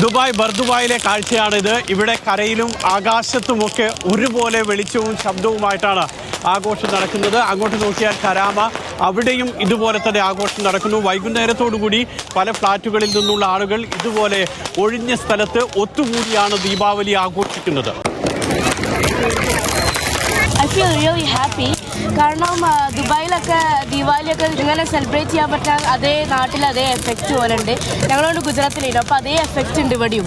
Dubai ബർദുബായിലെ കാഴ്ചയാണിത്. ഇവിടെ കരയിലും ആകാശത്തുമൊക്കെ ഒരുപോലെ വെളിച്ചവും ശബ്ദവുമായിട്ടാണ് ആഘോഷം നടക്കുന്നത്. അങ്ങോട്ട് നോക്കിയാൽ കരാമ അവിടെയും ഇതുപോലെ തന്നെ ആഘോഷം നടക്കുന്നു. വൈകുന്നേരത്തോടുകൂടി പല ഫ്ലാറ്റുകളിൽ നിന്നുള്ള ആളുകൾ ഇതുപോലെ ഒഴിഞ്ഞ സ്ഥലത്ത് ഒത്തുകൂടിയാണ് ദീപാവലി ആഘോഷിക്കുന്നത്. ഫീൽ റിയലി ഹാപ്പി കാരണം ദുബായിലൊക്കെ ദീപാവലിയൊക്കെ ഇങ്ങനെ സെലിബ്രേറ്റ് ചെയ്യാൻ പറ്റാൻ അതേ നാട്ടിൽ അതേ എഫക്റ്റ് പോലെ ഉണ്ട് ഞങ്ങളോട് ഗുജറാത്തിലായിരുന്നു അപ്പോൾ അതേ എഫക്റ്റ് ഉണ്ട് ഇവിടെയും.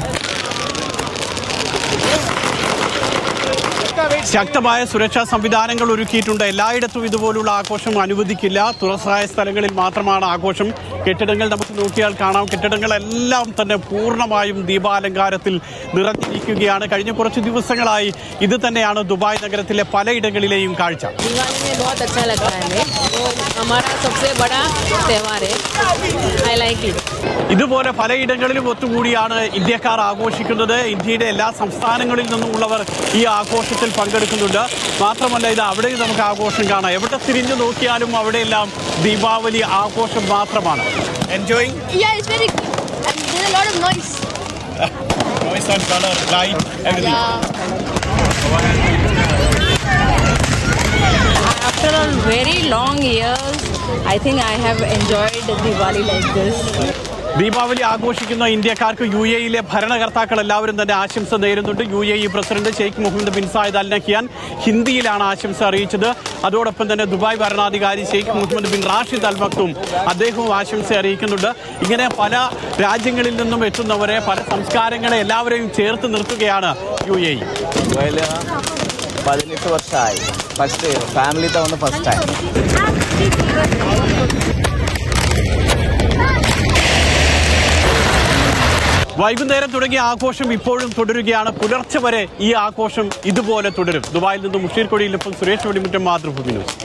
ശക്തമായ സുരക്ഷാ സംവിധാനങ്ങൾ ഒരുക്കിയിട്ടുണ്ട്. എല്ലായിടത്തും ഇതുപോലുള്ള ആഘോഷം അനുവദിക്കില്ല. തുറസായ സ്ഥലങ്ങളിൽ മാത്രമാണ് ആഘോഷം. കെട്ടിടങ്ങൾ നമുക്ക് നോക്കിയാൽ കാണാം. കെട്ടിടങ്ങളെല്ലാം തന്നെ പൂർണമായും ദീപാലങ്കാരത്തിൽ നിറഞ്ഞിരിക്കുകയാണ്. കഴിഞ്ഞ കുറച്ച് ദിവസങ്ങളായി ഇത് തന്നെയാണ് ദുബായ് നഗരത്തിലെ പലയിടങ്ങളിലെയും കാഴ്ച. ഇതുപോലെ പലയിടങ്ങളിലും ഒത്തുകൂടിയാണ് ഇന്ത്യക്കാർ ആഘോഷിക്കുന്നത്. ഇന്ത്യയുടെ എല്ലാ സംസ്ഥാനങ്ങളിൽ നിന്നുമുള്ളവർ ഈ ആഘോഷത്തിൽ പങ്കെടുക്കും പങ്കെടുക്കുന്നുണ്ട്. മാത്രമല്ല ഇത് അവിടെയും നമുക്ക് ആഘോഷം കാണാം. എവിടെ തിരിഞ്ഞു നോക്കിയാലും അവിടെയെല്ലാം ദീപാവലി ആഘോഷം മാത്രമാണ്. Enjoying After all, very long years, I think I have enjoyed Diwali like this. Deepavali ആഘോഷിക്കുന്ന ഇന്ത്യക്കാർക്ക് യു എയിലെ ഭരണകർത്താക്കൾ എല്ലാവരും തന്നെ ആശംസ നേരുന്നുണ്ട്. U A E president Sheikh Mohammed bin Zayed Al Nahyan ഹിന്ദിയിലാണ് ആശംസ അറിയിച്ചത്. അതോടൊപ്പം തന്നെ ദുബായ് ഭരണാധികാരി Sheikh Mohammed bin Rashid Al Maktoum അദ്ദേഹവും ആശംസ അറിയിക്കുന്നുണ്ട്. ഇങ്ങനെ പല രാജ്യങ്ങളിൽ നിന്നും എത്തുന്നവരെ പല സംസ്കാരങ്ങളെ എല്ലാവരെയും ചേർത്ത് നിർത്തുകയാണ് യു എ പതിനെട്ട് വർഷമായി ഫസ്റ്റ് ഫാമിലി തവണ ഫസ്റ്റ് ടൈം വൈകുന്നേരം തുടങ്ങിയ ആഘോഷം ഇപ്പോഴും തുടരുകയാണ്. പുലർച്ചെ വരെ ഈ ആഘോഷം ഇതുപോലെ തുടരും. ദുബായിൽ നിന്നും മുഷീർ കൊടിയിലൊപ്പം സുരേഷ് വെടിമുറ്റം മാതൃഭൂമി ന്യൂസ്.